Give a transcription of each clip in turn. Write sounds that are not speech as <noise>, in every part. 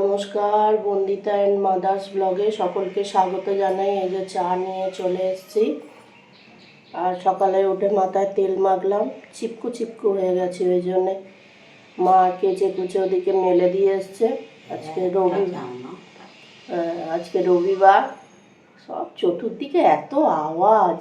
নমস্কার Bandita and mother's ব্লগে সকলকে স্বাগত জানাই। এই যে চা নিয়ে চলে এসেছি। আর সকালে উঠে মাথায় তেল মাখলাম। চিপকু চিপকু হয়ে গেছে ওই জন্যে মা কেচে কুচে ওদিকে মেলে দিয়ে এসছে। আজকে রবি আহ, আজকে রবিবার। সব চতুর্দিকে এত আওয়াজ।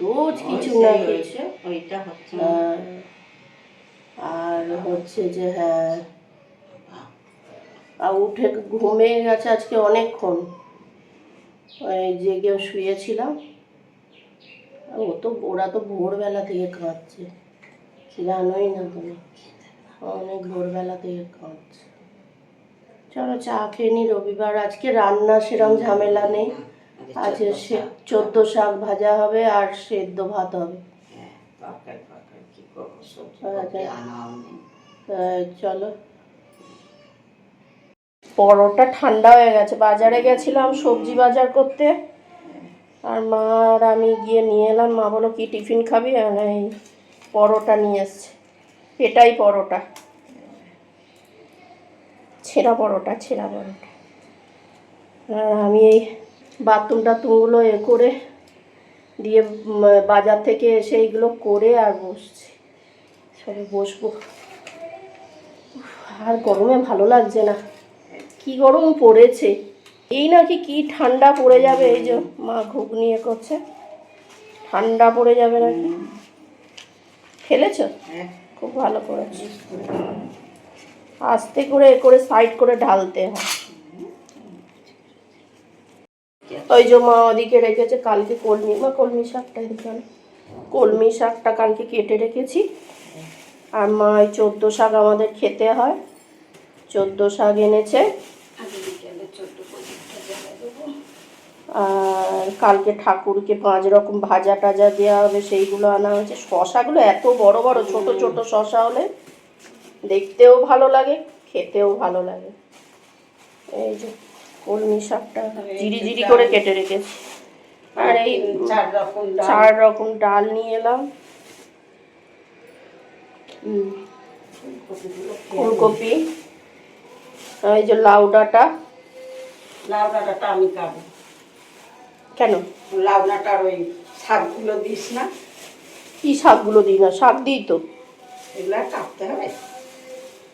রোজ কিছু না কিছু। আর হচ্ছে যে হ্যাঁ আর উঠে ঘুমিয়ে গেছে আজকে অনেকক্ষণ। ওই জেগে শুয়েছিলাম। ও তো ওরা তো ভোরবেলা থেকে কাঁদছে। জানোই না তুমি। অনেক ভোরবেলা থেকে কাঁদছে। চলো চা খেয়ে নি রবিবার। আজকে রান্না সেরম ঝামেলা নেই। আজকে সে চোদ্দ শাক ভাজা হবে আর সেদ্ধ ভাত হবে। হ্যাঁ, পরোটা ঠান্ডা হয়ে গেছে। বাজারে গেছিলাম সবজি বাজার করতে। আর মা আর আমি গিয়ে নিয়ে এলাম। মা বলো কি টিফিন খাবি? আর এই পরোটা নিয়ে এসছে। এটাই পরোটা। ছেঁড়া পরোটা ছেঁড়া পরোটা। আর আমি এই বাথরুম টাথরুমগুলো এ করে দিয়ে বাজার থেকে এসে এইগুলো করে আর বসছি। সবে বসবো। আর গরমে ভালো লাগছে না। কি গরম পড়েছে? এই নাকি কি ঠান্ডা পড়ে যাবে? এই যে মা ঘুগনি এ করছে। ঠান্ডা পড়ে যাবে নাকি? ফেলেছ? হ্যাঁ, খুব ভালো করেছি। আস্তে করে এ করে সাইড করে ঢালতে হয়। ওই যে মা ওদিকে রেখেছে কালকে কলমি মা কলমি শাকটা এদিকে কলমি শাকটা কালকে কেটে রেখেছি। আর মা ওই চোদ্দ শাক আমাদের খেতে হয়। চোদ্দ শাক এনেছে আগে বিকেলে চোদ্দ পঁচিশটা জায়গায় দেবো। আর কালকে ঠাকুরকে পাঁচ রকম ভাজা টাজা দেওয়া হবে সেইগুলো আনা হয়েছে। শশাগুলো এত বড় বড় ছোট ছোট শশা হলে দেখতেও ভালো লাগে খেতেও ভালো লাগে। এই যে কলমি শাকটা জিরি জিরি করে কেটে রেখেছি। আর এই চার রকম ডাল। চার রকম ডাল নিয়ে এলাম। ফুলকপি। এই যে লাউ ডাঁটা। লাউ ডাঁটাটা আমি কাটবো। কেন? লাউ ডাঁটার ওই শাকগুলো দিস না। কি শাকগুলো দিই না? শাক দিই তো। এগুলো কাটতে হবে।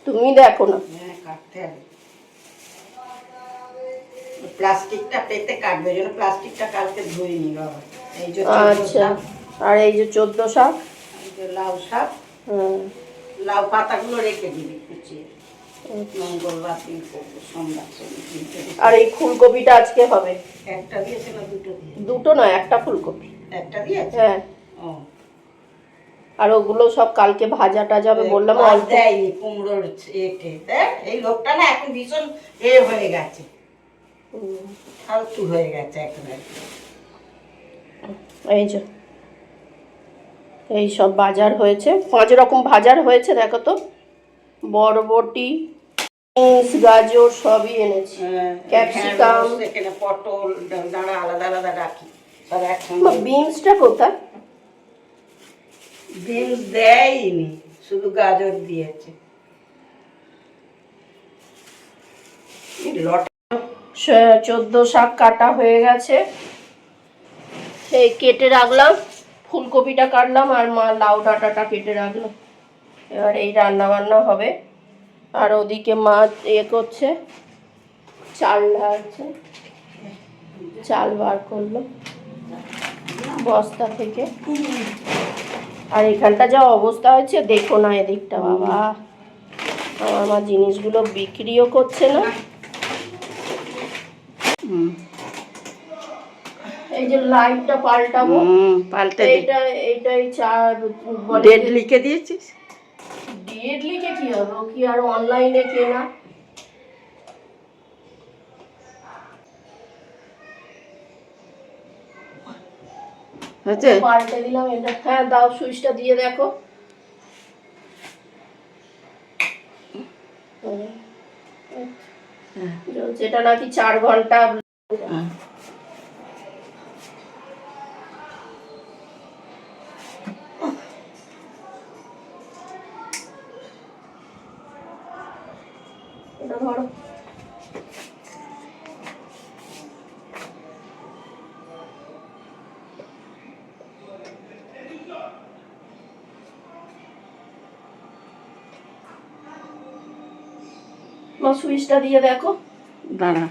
তুমি দেখো না। হ্যাঁ কাটতে হবে। প্লাস্টিকটা পেতে কাটবে জন্য প্লাস্টিকটা কালকে ধুয়ে নি বাবা। এই যে আচ্ছা। আর এই যে চোদ্দ শাক? এই যে লাউ শাক। লাউ পাতাগুলো রেখে দিবি। মঙ্গলবার দিন করব সোমবার শনি তিনটে দিন। আর এই ফুলকপিটা আজকে হবে? একটা দিয়েছে না দুটো দিয়ে দুটো নয় একটা ফুলকপি। একটা দিয়েছে? হ্যাঁ। ও। আর ওগুলো সব কালকে ভাজা টাজা হবে বললাম অল্প। দেয়নি কুমড়োর দেখ এই লোকটা না এখন ভীষণ এ হয়ে গেছে। ফালতু হয়ে গেছে একেবারে। এই যে এই সব বাজার হয়েছে। পাঁচ রকম বাজার হয়েছে দেখো তো। বরবটি বিনস গাজর সবই এনেছি। ক্যাপসিকাম। এখানে পটল দাঁড়া আলাদা আলাদা রাখি সব একসঙ্গে। বিনসটা কোথায়? বিনস দেয়নি শুধু গাজর দিয়েছে। চোদ্দ শাক কাটা হয়ে গেছে। এই কেটে রাখলাম। ফুলকপিটা কাটলাম আর মা লাউ ডাঁটাটা কেটে রাখল। এবার এই রান্না বান্না হবে। আর ওদিকে মা এ করছে চাল ঢালছে। চাল বার করল বস্তা থেকে। আর এখানটা যা অবস্থা হয়েছে দেখো না এদিকটা বাবা। আমার আমার জিনিসগুলো বিক্রিও করছে না। এই যে লাইটটা পাল্টাবো। পাল্টে এইটা এইটাই চার বলে ডেট লিখে দিয়েছিস? লিখে কি হবে কি আর অনলাইনে কেনা? হয়েছে? পাল্টে দিলাম এটা। হ্যাঁ দাও সুইচটা দিয়ে দেখো। যেটা নাকি চার ঘণ্টা হ্যাঁ। এটা ধরো করো মা সুইচটা দিয়ে দেখো। দাঁড়া।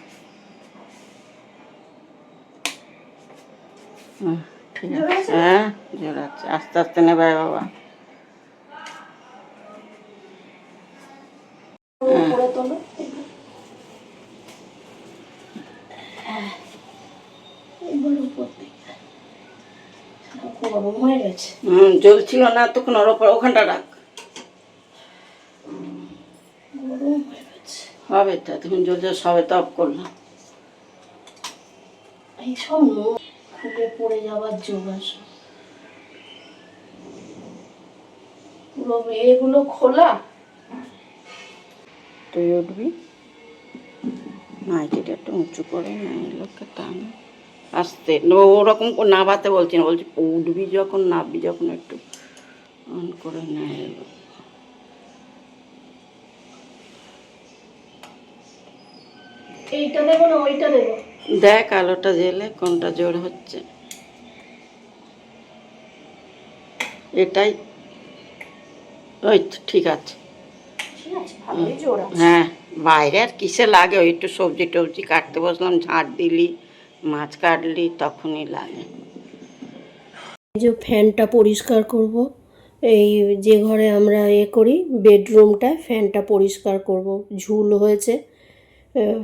ঠিক আছে? হ্যাঁ আস্তে আস্তে নেবে বাবা। হয়ে। হুম জ্বলছিল না তখন ওর ওপর ওখানটা রাখ। হবে তো তখন জ্বলছে সবে তো অফ করলাম এই সব ফুটে পড়ে যাওয়ার যোগ আছে পুরো এগুলো খোলা? তুই উঠবি? নাইটিটা একটু উঁচু করে নাই লোককে টান আস্তে ওরকম নাবাতে বলছি না বলছি উঠবি যখন নাববি যখন একটু। অন করে নেয় এইটা দেবো না ওইটা দেবো দেখ আলোটা জেলে কোনটা জোর হচ্ছে। এটাই। ওই তো ঠিক আছে। ঠিক আছে ভালোই জোর আছে। হ্যাঁ বাইরে আর কিসে লাগে? ওই একটু সবজি টবজি কাটতে বসলাম ঝাঁট দিলি মাছ কাটলি তখনই লাগে। এই যে ফ্যানটা পরিষ্কার করব এই যে ঘরে আমরা এ করি বেডরুমটায় ফ্যানটা পরিষ্কার করব। ঝুল হয়েছে।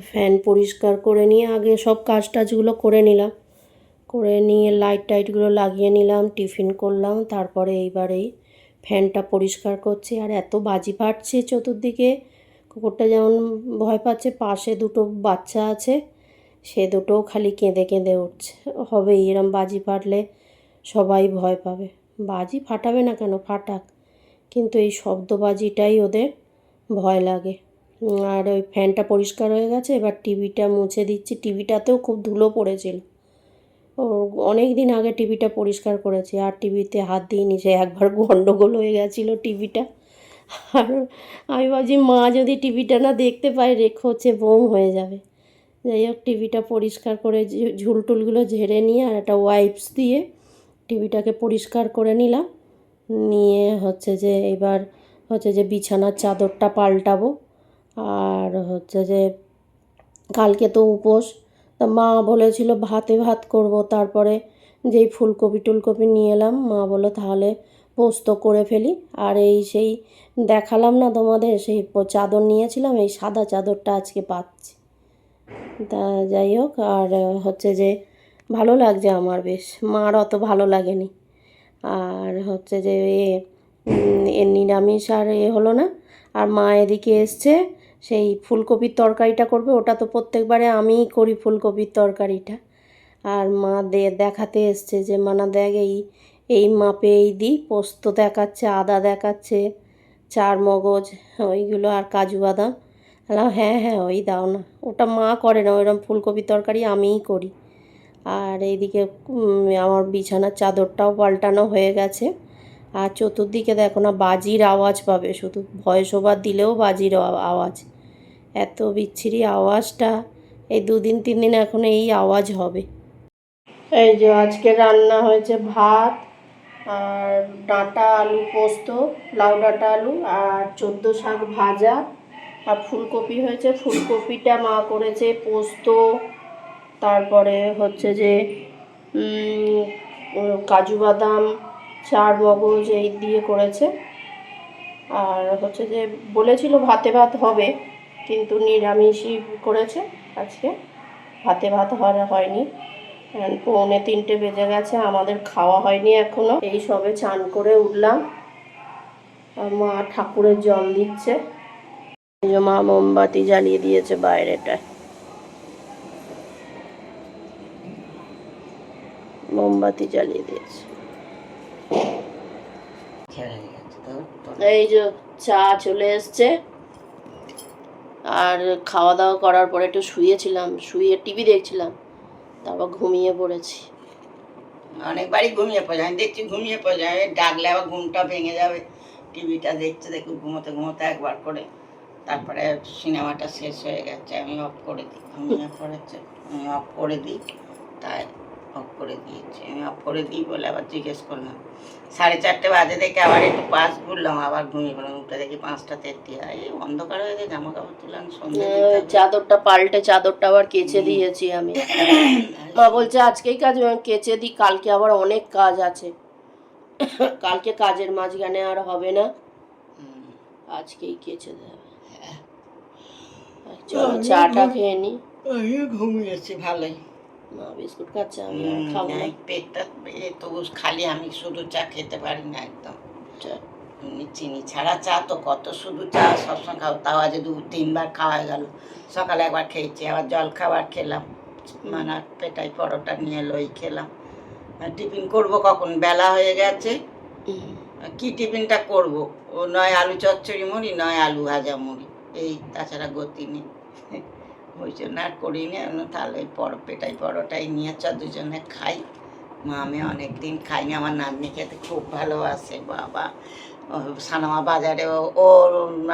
ফ্যান পরিষ্কার করে নিয়ে আগে সব কাজ টাজগুলো করে নিলাম। করে নিয়ে লাইট টাইটগুলো লাগিয়ে নিলাম, টিফিন করলাম, তারপরে এইবার এই ফ্যানটা পরিষ্কার করছি। আর এত বাজি ফাটছে চতুর্দিকে, কুকুরটা যেমন ভয় পাচ্ছে, পাশে দুটো বাচ্চা আছে, সে দুটোও খালি কেঁদে কেঁদে উঠছে। হবে এরম বাজি ফাটলে সবাই ভয় পাবে। বাজি ফাটাবে না কেন? ফাটাক। কিন্তু এই শব্দবাজিটাই ওদের ভয় লাগে। আর ওই ফ্যানটা পরিষ্কার হয়ে গেছে, এবার টিভিটা মুছে দিচ্ছি। টিভিটাতেও খুব ধুলো পড়েছিল। ও অনেক দিন আগে টিভিটা পরিষ্কার করেছি, আর টিভিতে হাত দিইনি, সে একবার গন্ডগোল হয়ে গেছিল টিভিটা। আর আমি ভাবছি, মা, যদি টিভিটা না দেখতে পায়, রেখো, হচ্ছে বোম হয়ে যাবে। যাই হোক, টিভিটা পরিষ্কার করে ঝুলটুলগুলো ঝেড়ে নিয়ে আর একটা ওয়াইপস দিয়ে টিভিটাকে পরিষ্কার করে নিলাম। নিয়ে হচ্ছে যে, এবার হচ্ছে যে বিছানার চাদরটা পাল্টাবো। আর হচ্ছে যে কালকে তো উপোস, তা মা বলেছিল ভাতে ভাত করব, তারপরে যেই ফুলকপি টুলকপি নিয়ে এলাম, মা বলল তাহলে পোস্ত করে ফেলি। আর এই সেই দেখালাম না তোমাদের, সেই চাদর নিয়েছিলাম, এই সাদা চাদরটা আজকে পাচ্ছি। তা যাই হোক, আর হচ্ছে যে ভালো লাগছে আমার বেশ, মার অত ভালো লাগেনি। আর হচ্ছে যে এ নিরামিষ আর এ হলো না, আর মা এদিকে এসছে সেই ফুলকপির তরকারিটা করবে। ওটা তো প্রত্যেকবারে আমিই করি ফুলকপির তরকারিটা। আর মা দে, দেখাতে এসছে যে, মানা দেখ, এই এই মাপে এই দিই, পোস্ত দেখাচ্ছে, আদা দেখাচ্ছে, চার মগজ, ওইগুলো আর কাজু বাদাম। হ্যাঁ হ্যাঁ ওই দাও না। ওটা মা করে না, ওইরকম ফুলকপির তরকারি আমিই করি। আর এইদিকে আমার বিছানার চাদরটাও পাল্টানো হয়ে গেছে। আর চতুর্দিকে দেখো না বাজির আওয়াজ পাবে, শুধু ভয়েস ওভার দিলেও বাজির আওয়াজ। এত বিচ্ছিরি আওয়াজটা, এই দুদিন তিন দিন এখন এই আওয়াজ হবে। এই যে আজকে রান্না হয়েছে ভাত আর ডাঁটা আলু পোস্ত, লাউ ডাঁটা আলু আর চোদ্দ শাক ভাজা। আর ফুলকপি হয়েছে, ফুলকপিটা মা করেছে পোস্ত, তারপরে হচ্ছে যে কাজু বাদাম চার মগজ এই দিয়ে করেছে। আর হচ্ছে যে বলেছিল ভাতে ভাত হবে, কিন্তু নিরামিষই করেছে। আজকে ভাতে ভাত হওয়া হয়নি। পৌনে তিনটে বেজে গেছে, আমাদের খাওয়া হয়নি এখনও। এই সবে চান করে উঠলাম। মা ঠাকুরের জল দিচ্ছে। মা মোমবাতি জ্বালিয়ে দিয়েছে বাইরেটায়। মোমবাতি জ্বালিয়ে দিয়েছে। এই যে চা চলে এসছে। আর খাওয়া দাওয়া করার পরে একটু শুয়েছিলাম শুয়ে টিভি দেখছিলাম তারপর ঘুমিয়ে পড়েছি। অনেকবারই ঘুমিয়ে পড়ে আমি দেখছি ঘুমিয়ে পড়ে যাবে ডাকলে আবার ঘুমটা ভেঙে যাবে। টিভিটা দেখছে দেখো ঘুমোতে ঘুমোতে একবার করে তারপরে সিনেমাটা শেষ হয়ে গেছে আমি অফ করে দিই ঘুমিয়ে পড়েছে আমি অফ করে দিই তাই। অফ করে দিয়েছি। আমি অফ করে দিই বলে আবার জিজ্ঞেস করলাম সাড়ে চারটে বাজে দেখে আবার একটু পাস ঘুরলাম আবার ঘুমিয়ে পড়লাম উঠে দেখি পাঁচটা তেত্রিশ এই অন্ধকার হয়ে গেছে জামা কাপড় তুললাম সন্ধ্যে চাদরটা পাল্টে চাদরটা আবার কেচে দিয়েছি আমি। <coughs> মা বলছে আজকেই কাজ কেচে দিই কালকে আবার অনেক কাজ আছে। <coughs> কালকে কাজের মাঝখানে আর হবে না। আজকেই কেচে দেবে। চলো চাটা খেয়ে নি। ঘুমিয়েছি ভালোই। মা বিস্কুট খাচ্ছে আমি আর খাব না। পেটটা এ খালি আমি শুধু চা খেতে পারি না একদম। চিনি ছাড়া চা তো কত শুধু চা সবসময় খাও তাও আজ দু তিনবার খাওয়া গেল। সকালে একবার খেয়েছি আবার জল খাবার খেলাম। মানে পেটাই পরোটা নিয়ে লই খেলাম। আর টিফিন করব কখন? বেলা হয়ে গেছে। কি টিফিনটা করব? ও নয় আলু চচ্চড়ি মুড়ি নয় আলু ভাজা মুড়ি। এই তাছাড়া গতি নেই। ওই জন্য আর করি না। আমি বললাম, তাহলে পর পেটাই পরোটাই নিয়ে চ দুজনে খাই। মা আমি অনেক দিন খাইনি আমার নাতনি খেতে খুব ভালোবাসে বাবা। সানামা বাজারে ও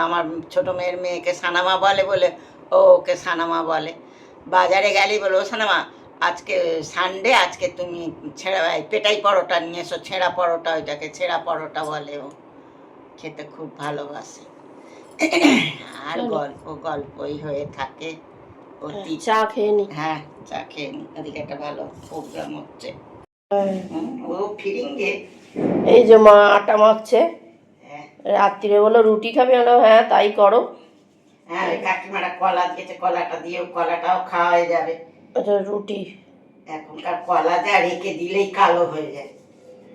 আমার ছোট মেয়ের মেয়েকে সানামা বলে বলে ও ওকে সানামা বলে। বাজারে গেলেই বলে ও সানামা আজকে সানডে আজকে তুমি ছেঁড়া পেটাই পরোটা নিয়ে এসো। ছেঁড়া পরোটা ওইটাকে ছেঁড়া পরোটা বলে ও। খেতে খুব ভালোবাসে। আর গল্প গল্পই হয়ে থাকে। চা খেয়ে নি। হ্যাঁ চা খেয়ে নি। ওদিকে একটা ভালো প্রোগ্রাম হচ্ছে। ও ফিরিঙ্গে। এই যে মা আটা মাখছে। হ্যাঁ। রাত্রিরে বলো রুটি খাবে? না হ্যাঁ তাই করো। হ্যাঁ কাকিমারা কলা দিয়েছে কলাটা দিয়েও কলাটাও খাওয়া হয়ে যাবে। এটা রুটি। এখনকার কলা যা রেখে দিলেই কালো হয়ে যায়।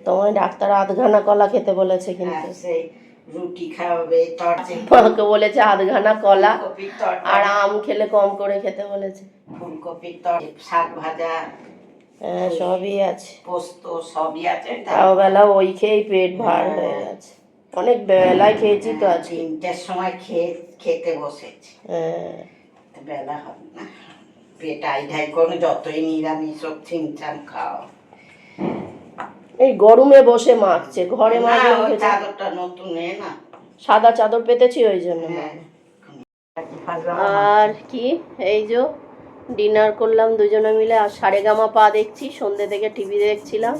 তোমায় ডাক্তার আধঘানা কলা খেতে বলেছে কিন্তু। হ্যাঁ সেই রুটি খাওয়াবে তরকারি মাকে বলেছে আধঘানা কলা আর আম খেলে কম করে খেতে বলেছে। ফুলকপির তরকারি শাক ভাজা হ্যাঁ সবই আছে। পোস্ত সবই আছে। তাও বেলা ওই খেয়েই পেট ভার হয়ে। গেছে। অনেক বেলায় খেয়েছি তো আজকে। তিনটের সময় খেয়ে খেতে বসেছি। হ্যাঁ। বেলা হবে না। পেট আইঢাই কোনো যতই নিরামিষ হোক ছিমছাম খাও। এই গরমে বসে মাখছে ঘরে খেতে- চাদরটা নতুন না। সাদা চাদর পেতেছি ওই জন্য। হ্যাঁ আর কি এই যে ডিনার করলাম দুজনে মিলে আর সারেগামা পা দেখছি সন্ধ্যে থেকে টিভি দেখছিলাম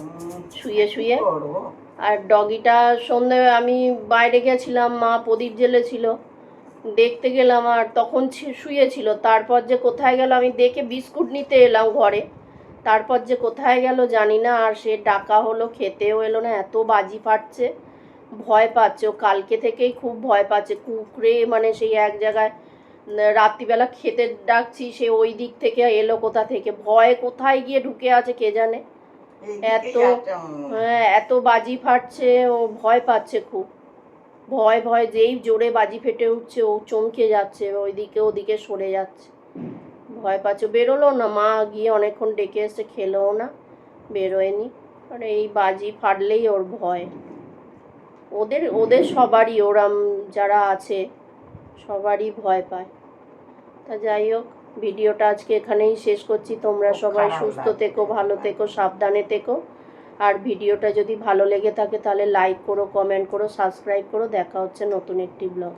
শুয়ে শুয়ে। আর ডগিটা সন্ধে আমি বাইরে গেছিলাম মা প্রদীপ জ্বেলেছিল দেখতে গেলাম আর তখন শুয়েছিল তারপর যে কোথায় গেল আমি দেখে বিস্কুট নিতে এলাম ঘরে। তারপর যে কোথায় গেল জানি না আর সে ডাকা হলো খেতেও এলো না এত বাজি ফাটছে। ভয় পাচ্ছে ও কালকে থেকেই খুব ভয় পাচ্ছে। কুকড়ে মানে সেই এক জায়গায় রাত্রিবেলা খেতে ডাকছি সে ওই দিক থেকে এলো কোথা থেকে? ভয় কোথায় গিয়ে ঢুকে আছে কে জানে? এত হ্যাঁ এত বাজি ফাটছে ও ভয় পাচ্ছে খুব। ভয় ভয় যেই জোরে বাজি ফেটে উঠছে ও চমকে যাচ্ছে ওইদিকে ওদিকে সরে যাচ্ছে। ভয় পাচ্ছে। বেরোলো না মা গিয়ে অনেকক্ষণ ডেকে এসে খেলোও না বেরোয়নি। আর এই বাজি ফাটলেই ওর ভয়। ওদের ওদের সবারই ওরাম যারা আছে সবারই ভয় পায়। তা যাই হোক ভিডিওটা আজকে এখানেই শেষ করছি। তোমরা সবাই সুস্থ থেকো ভালো থেকো সাবধানে থেকো। আর ভিডিওটা যদি ভালো লেগে থাকে তাহলে লাইক করো কমেন্ট করো সাবস্ক্রাইব করো। দেখা হচ্ছে নতুন একটি ব্লগ